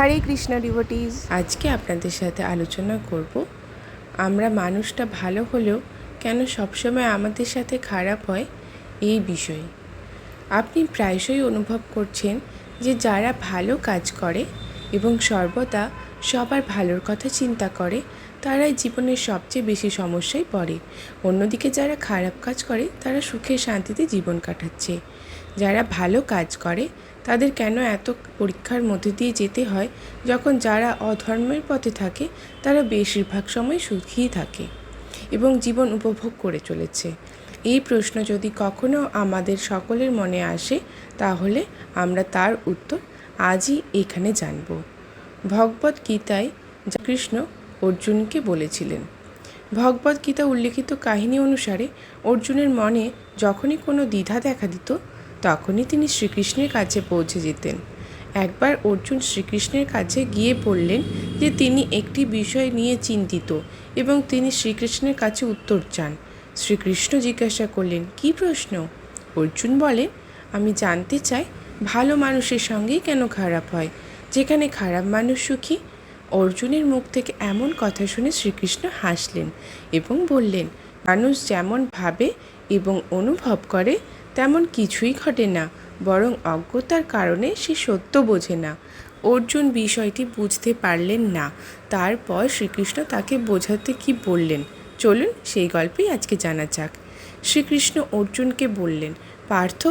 হরে Krishna devotees আজকে আপনাদের সাথে আলোচনা করব, আমরা মানুষটা ভালো হলেও কেন সবসময় আমাদের সাথে খারাপ হয় এই বিষয়ে। আপনি প্রায়শই অনুভব করছেন যে যারা ভালো কাজ করে এবং সর্বদা সবার ভালোর কথা চিন্তা করে, তারাই জীবনের সবচেয়ে বেশি সমস্যায় পড়ে। অন্যদিকে যারা খারাপ কাজ করে, তারা সুখে শান্তিতে জীবন কাটাচ্ছে। যারা ভালো কাজ করে, তাদের কেন এত পরীক্ষার মধ্যে দিয়ে যেতে হয়? যখন যারা অধর্মের পথে থাকে, তারা বেশিরভাগ সময় সুখীই থাকে এবং জীবন উপভোগ করে চলেছে। এই প্রশ্ন যদি কখনো আমাদের সকলের মনে আসে, তাহলে আমরা তার উত্তর আজই এখানে জানব। ভগবত গীতায় কৃষ্ণ অর্জুনকে বলেছিলেন। ভগবত গীতা উল্লেখিত কাহিনী অনুসারে, অর্জুনের মনে যখনই কোনো দ্বিধা দেখা দিত তখনই তিনি শ্রীকৃষ্ণের কাছে পৌঁছে যেতেন। একবার অর্জুন শ্রীকৃষ্ণের কাছে গিয়ে বললেন যে তিনি একটি বিষয় নিয়ে চিন্তিত এবং তিনি শ্রীকৃষ্ণের কাছে উত্তর চান। শ্রীকৃষ্ণ জিজ্ঞাসা করলেন, কী প্রশ্ন? অর্জুন বলেন আমি জানতে চাই, ভালো মানুষের সঙ্গেই কেন খারাপ হয়? যেখানে খারাপ মানুষ সুখী? অর্জুনের মুখ থেকে এমন কথা শুনে শ্রীকৃষ্ণ হাসলেন এবং বললেন, মানুষ যেমন ভাবে এবং অনুভব করে তেমন কিছুই ঘটে না, বরং অজ্ঞতার কারণে সে সত্য বোঝে না। অর্জুন বিষয়টি বুঝতে পারলেন না। তারপর শ্রীকৃষ্ণ তাকে বোঝাতে কি বললেন? চলুন সেই গল্পেই আজকে জানা যাক। শ্রীকৃষ্ণ অর্জুনকে বললেন, পার্থ,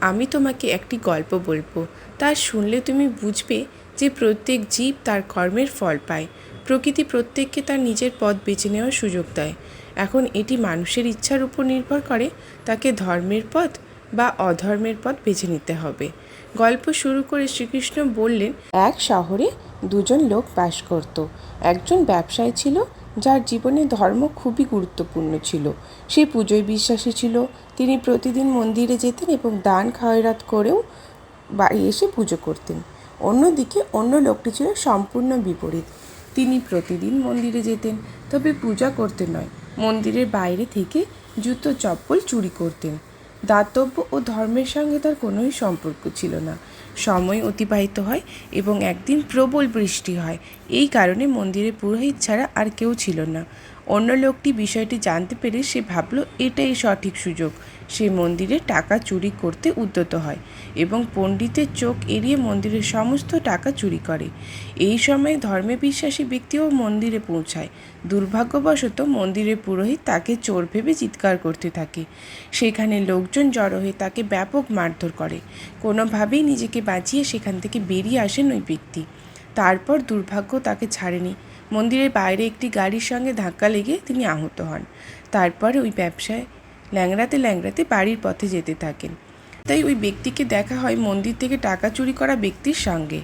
আমি তোমাকে একটি গল্প বলব। তা শুনলে তুমি বুঝবে যে প্রত্যেক জীব তার কর্মের ফল পায়। প্রকৃতি প্রত্যেককে তার নিজের পথ বেছে নেওয়ার সুযোগ দেয়। এখন এটি মানুষের ইচ্ছার উপর নির্ভর করে। তাকে ধর্মের পথ বা অধর্মের পথ বেছে নিতে হবে। গল্প শুরু করে শ্রীকৃষ্ণ বললেন, এক শহরে দুজন লোক বাস করত। একজন ব্যবসায়ী ছিল, যার জীবনে ধর্ম খুবই গুরুত্বপূর্ণ ছিল। সে পুজোয় বিশ্বাসী ছিল। তিনি প্রতিদিন মন্দিরে যেতেন এবং দান খয়রাত করেও বাড়ি এসে পুজো করতেন। অন্যদিকে অন্য লোকটি ছিল সম্পূর্ণ বিপরীত। তিনি প্রতিদিন মন্দিরে যেতেন, তবে পূজা করতে নয়। মন্দিরের বাইরে থেকে জুতো চপ্পল চুরি করতেন। দাতব্য ও ধর্মের সঙ্গে তার কোনোই সম্পর্ক ছিল না। সময় অতিবাহিত হয় এবং একদিন প্রবল বৃষ্টি হয়। এই কারণে মন্দিরে পুরোহিত ছাড়া আর কেউ ছিল না। অন্য লোকটি বিষয়টি জানতে পেরে সে ভাবল, এটাই সঠিক সুযোগ। সে মন্দিরে টাকা চুরি করতে উদ্যত হয় এবং পণ্ডিতের চোখ এড়িয়ে মন্দিরের সমস্ত টাকা চুরি করে। এই সময় ধর্মে বিশ্বাসী ব্যক্তিও মন্দিরে পৌঁছায়। দুর্ভাগ্যবশত মন্দিরের পুরোহিত তাকে চোর ভেবে চিৎকার করতে থাকে। সেখানে লোকজন জড়ো হয়ে তাকে ব্যাপক মারধর করে। কোনোভাবেই নিজেকে বাঁচিয়ে সেখান থেকে বেরিয়ে আসেন ওই ব্যক্তি। তারপর দুর্ভাগ্য তাকে ছাড়েনি। মন্দিরের বাইরে একটি গাড়ির সঙ্গে ধাক্কা লেগে তিনি আহত হন। তারপরে ওই ব্যবসায় ল্যাংড়াতে ল্যাংড়াতে বাড়ির পথে যেতে থাকেন। তাই ওই ব্যক্তিকে দেখা হয় মন্দির থেকে টাকা চুরি করা ব্যক্তির সঙ্গে।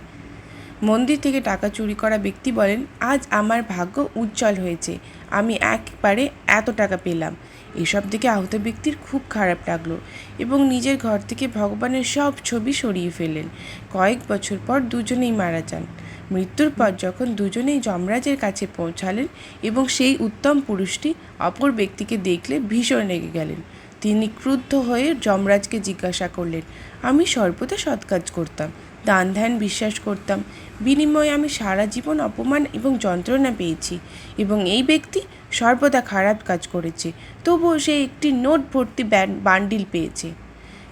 মন্দির থেকে টাকা চুরি করা ব্যক্তি বলেন, আজ আমার ভাগ্য উজ্জ্বল হয়েছে। আমি একবারে এত টাকা পেলাম। এসব দেখে আহত ব্যক্তির খুব খারাপ লাগল এবং নিজের ঘর থেকে ভগবানের সব ছবি সরিয়ে ফেলেন কয়েক বছর পর দুজনেই মারা যান। মৃত্যুর পর যখন দুজনেই যমরাজের কাছে পৌঁছালেন এবং সেই উত্তম পুরুষটি অপর ব্যক্তিকে দেখলে ভীষণ রেগে গেলেন। তিনি ক্রুদ্ধ হয়ে যমরাজকে জিজ্ঞাসা করলেন, আমি সর্বদা সৎ কাজ করতাম, দান ধ্যান বিশ্বাস করতাম, বিনিময়ে আমি সারা জীবন অপমান এবং যন্ত্রণা পেয়েছি এবং এই ব্যক্তি সর্বদা খারাপ কাজ করেছে, তবুও সে একটি নোট ভর্তি বান্ডিল পেয়েছে।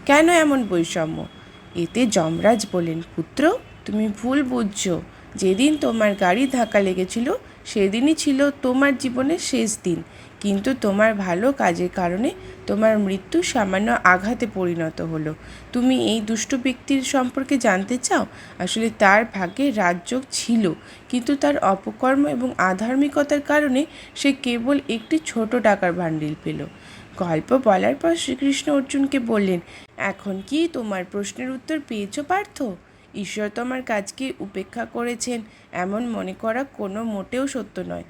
কেন এমন বৈষম্য? এতে যমরাজ বলেন পুত্র, তুমি ভুল বুঝছ। যেদিন তোমার গাড়ি ধাক্কা লেগেছিল সেদিনই ছিল তোমার জীবনের শেষ দিন। কিন্তু তোমার ভালো কাজের কারণে তোমার মৃত্যু সামান্য আঘাতে পরিণত হলো। তুমি এই দুষ্ট ব্যক্তির সম্পর্কে জানতে চাও? আসলে তার ভাগ্যে রাজযোগ ছিল, কিন্তু তার অপকর্ম এবং আধার্মিকতার কারণে সে কেবল একটি ছোট টাকার ভান্ডিল পেল। গল্প বলার পর শ্রীকৃষ্ণ অর্জুনকে বললেন, এখন কি তোমার প্রশ্নের উত্তর পেয়েছ পার্থ? ঈশ্বর তোমার কাজকে উপেক্ষা করেছেন, এমন মনে করা কোনো মোটেও সত্য নয়।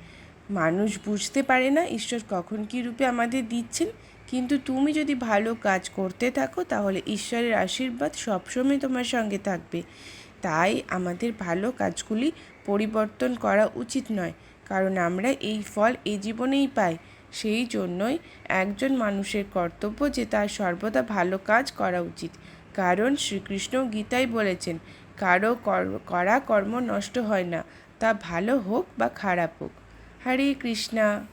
মানুষ বুঝতে পারে না ঈশ্বর কখন কী রূপে আমাদের দিচ্ছেন, কিন্তু তুমি যদি ভালো কাজ করতে থাকো, তাহলে ঈশ্বরের আশীর্বাদ সবসময় তোমার সঙ্গে থাকবে। তাই আমাদের ভালো কাজগুলি পরিবর্তন করা উচিত নয়, কারণ আমরা এই ফল এই জীবনেই পাই। সেই জন্যই একজন মানুষের কর্তব্য যে তার সর্বদা ভালো কাজ করা উচিত। কারণ শ্রীকৃষ্ণ গীতাই বলেছেন, কারও কর- করা কর্ম নষ্ট হয় না, তা ভালো হোক বা খারাপ হোক। হরে কৃষ্ণা।